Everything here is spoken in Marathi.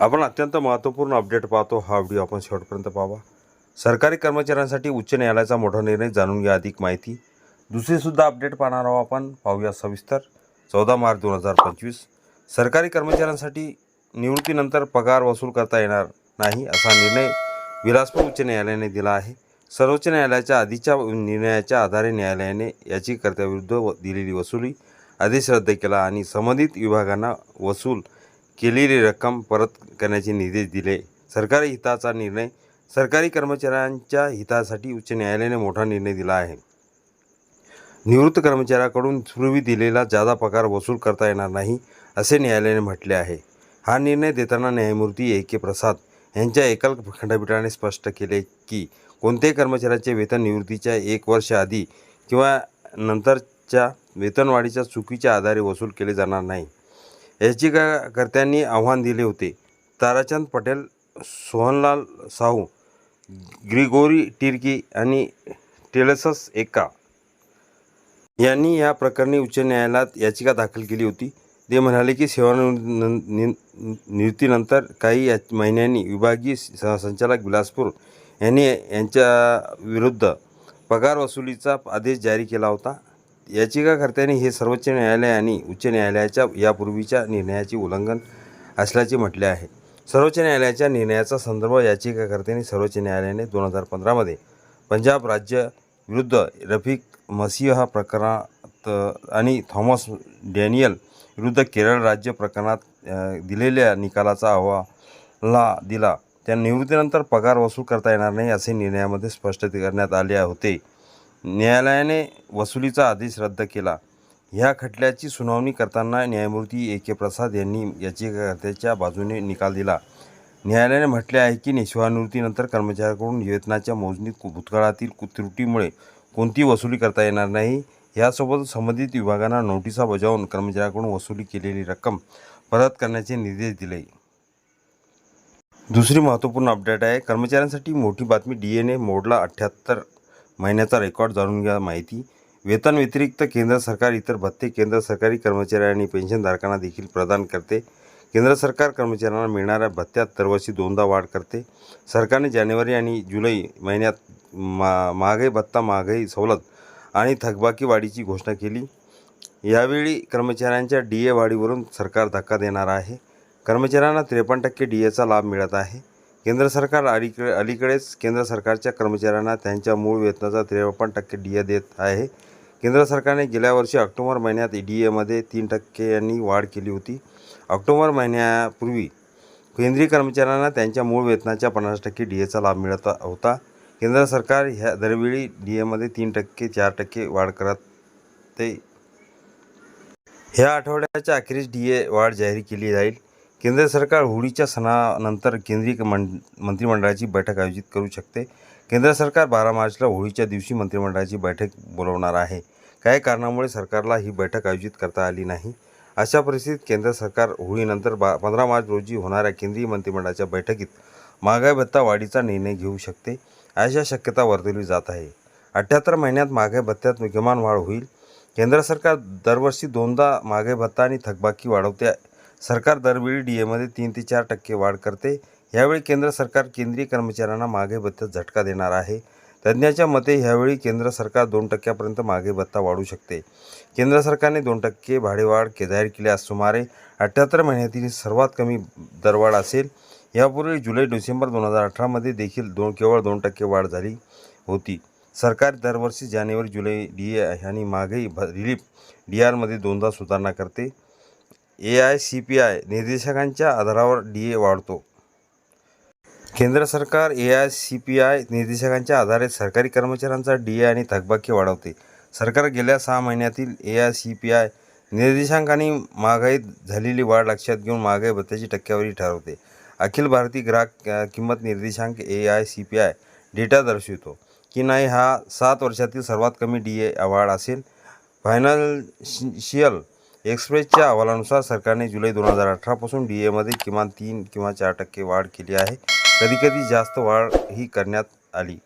आपण अत्यंत महत्त्वपूर्ण अपडेट पाहतो. हा व्हिडिओ आपण शेवटपर्यंत पाहावा. सरकारी कर्मचाऱ्यांसाठी उच्च न्यायालयाचा मोठा निर्णय जाणून घ्या अधिक माहिती. दुसरीसुद्धा अपडेट पाहणार आहोत आपण. पाहूया सविस्तर. चौदा मार्च दोन हजार पंचवीस. सरकारी कर्मचाऱ्यांसाठी निवृत्तीनंतर पगार वसूल करता येणार नाही असा निर्णय विलासपूर उच्च न्यायालयाने दिला आहे. सर्वोच्च न्यायालयाच्या आधीच्या निर्णयाच्या आधारे न्यायालयाने याचिकाकर्त्याविरुद्ध व- दिलेली वसुली आदेश रद्द केला आणि संबंधित विभागांना वसूल केलेली रक्कम परत करण्याचे निर्देश दिले. सरकारी हिताचा निर्णय सरकारी कर्मचाऱ्यांच्या हितासाठी उच्च न्यायालयाने मोठा निर्णय दिला आहे. निवृत्त कर्मचाऱ्याकडून पूर्वी दिलेला जादा पगार वसूल करता येणार नाही असे न्यायालयाने म्हटले आहे. हा निर्णय देताना न्यायमूर्ती ए. के. प्रसाद यांच्या एकल खंडपीठाने स्पष्ट केले की कोणत्याही कर्मचाऱ्याचे वेतन निवृत्तीच्या एक वर्ष आधी किंवा नंतरच्या वेतनवाढीच्या चुकीच्या आधारे वसूल केले जाणार नाही. याचिकाकर्त्यांनी आव्हान दिले होते. ताराचंद पटेल सोहनलाल साहू ग्रिगोरी टिर्की आणि टेलसस एका यांनी या प्रकरणी उच्च न्यायालयात याचिका दाखल केली होती. ते म्हणाले की सेवानिवृत्तीनंतर काही महिन्यांनी विभागीय संचालक बिलासपूर यांनी यांच्या विरुद्ध पगार वसुलीचा आदेश जारी केला होता. याचिकाकर्त्यांनी हे सर्वोच्च न्यायालय आणि उच्च न्यायालयाच्या यापूर्वीच्या निर्णयाचे उल्लंघन असल्याचे म्हटले आहे. सर्वोच्च न्यायालयाच्या निर्णयाचा संदर्भ याचिकाकर्त्यांनी सर्वोच्च न्यायालयाने दोन हजार पंधरामध्ये पंजाब राज्य विरुद्ध रफिक मसीहा प्रकरणात आणि थॉमस डॅनियल विरुद्ध केरळ राज्य प्रकरणात दिलेल्या निकालाचा अहवाला दिला. त्या निवृत्तीनंतर पगार वसूल करता येणार नाही असे निर्णयामध्ये स्पष्ट करण्यात आले होते. न्यायालयाने वसुलीचा आदेश रद्द केला. ह्या खटल्याची सुनावणी करताना न्यायमूर्ती ए. के. प्रसाद यांनी याचिकाकर्त्याच्या बाजूने निकाल दिला. न्यायालयाने म्हटले आहे की सेवानिवृत्तीनंतर कर्मचाऱ्याकडून वेतनाच्या मोजणीत भूतकाळातील त्रुटीमुळे कोणती वसुली करता येणार नाही? यासोबत संबंधित विभागांना नोटिसा बजावून कर्मचाऱ्याकडून वसुली केलेली रक्कम परत करण्याचे निर्देश दिले. दुसरी महत्त्वपूर्ण अपडेट आहे कर्मचाऱ्यांसाठी मोठी बातमी डी एन ए मोडला अठ्ठ्याहत्तर महिन्याचा रेकॉर्ड जाणून घ्या माहिती. वेतन व्यतिरिक्त केंद्र सरकार इतर भत्ते केंद्र सरकारी कर्मचारी आणि पेन्शनधारकांना देखील प्रदान करते. केंद्र सरकार कर्मचाऱ्यांना मिळणाऱ्या भत्त्यात दरवर्षी दोनदा वाढ करते. सरकारने जानेवारी आणि जुलै महिन्यात मा महागाई भत्ता महागाई सवलत आणि थकबाकी वाढीची घोषणा केली. यावेळी कर्मचाऱ्यांच्या डी ए वाढीवरून सरकार धक्का देणार आहे. कर्मचाऱ्यांना त्रेपन्न टक्के डी एचा लाभ मिळत आहे. केंद्र सरकार अलीकडे अलीकडेच केंद्र सरकारच्या कर्मचाऱ्यांना त्यांच्या मूळ वेतनाचा त्रेपन्न टक्के डी ए देत आहे. केंद्र सरकारने गेल्या वर्षी ऑक्टोबर महिन्यात डी एमध्ये तीन टक्के यांनी वाढ केली होती. ऑक्टोबर महिन्यापूर्वी केंद्रीय कर्मचाऱ्यांना त्यांच्या मूळ वेतनाच्या पन्नास टक्के डी एचा लाभ मिळत होता. केंद्र सरकार ह्या दरवेळी डी एमध्ये तीन टक्के चार टक्के वाढ करत. ते ह्या आठवड्याच्या अखेरीस डी ए वाढ जाहीर केली जाईल. केंद्र सरकार होळीच्या सणानंतर केंद्रीय मं मंत्रिमंडळाची बैठक आयोजित करू शकते. केंद्र सरकार बारा मार्चला होळीच्या दिवशी मंत्रिमंडळाची बैठक बोलवणार आहे. काही कारणामुळे सरकारला ही बैठक आयोजित करता आली नाही. अशा परिस्थितीत केंद्र सरकार होळीनंतर बा पंधरा मार्च रोजी होणाऱ्या केंद्रीय मंत्रिमंडळाच्या बैठकीत महागाई भत्ता वाढीचा निर्णय घेऊ शकते अशा शक्यता वर्तवली जात आहे. अठ्ठ्याहत्तर महिन्यात महागाई भत्त्यात किमान वाढ होईल. केंद्र सरकार दरवर्षी दोनदा महागाई भत्ता आणि थकबाकी वाढवते सरकार दरवेळी डी एमध्ये तीन ते चार टक्के वाढ करते. यावेळी केंद्र सरकार केंद्रीय कर्मचाऱ्यांना मागे भत्त्यात झटका देणार आहे. तज्ज्ञाच्या मते ह्यावेळी केंद्र सरकार दोन टक्क्यापर्यंत मागे भत्ता वाढू शकते. केंद्र सरकारने दोन टक्के भाडेवाढ के जाहीर केल्यास सुमारे अठ्ठ्याहत्तर महिन्यातील सर्वात कमी दरवाढ असेल. यापूर्वी जुलै डिसेंबर दोन हजार अठरामध्ये देखील दोन केवळ दोन टक्के वाढ झाली होती. सरकार दरवर्षी जानेवारी जुलै डी ए आणि मागे भ रिलीफ डी आरमध्ये दोनदा सुधारणा करते. A I C P I निर्देशकांच्या आधारावर डी ए वाढतो. केंद्र सरकार A I C P I निर्देशकांच्या आधारे सरकारी कर्मचाऱ्यांचा डी ए आणि थकबाकी वाढवते. सरकार गेल्या सहा महिन्यातील A I C P I निर्देशांकाने महागाईत झालेली वाढ लक्षात घेऊन महागाई भत्त्याची टक्केवारी ठरवते. अखिल भारतीय ग्राहक किंमत निर्देशांक A I C P I data दर्शवितो की नाही हा सात वर्षातील सर्वात कमी डी ए वाढ असेल. फायनान्शियल एक्सप्रेसच्या अहवालानुसार सरकारने जुलै दोन हजार अठरापासून डी एमध्ये किमान तीन किंवा चार टक्के वाढ केली आहे. कधीकधी जास्त वाढ ही करण्यात आली.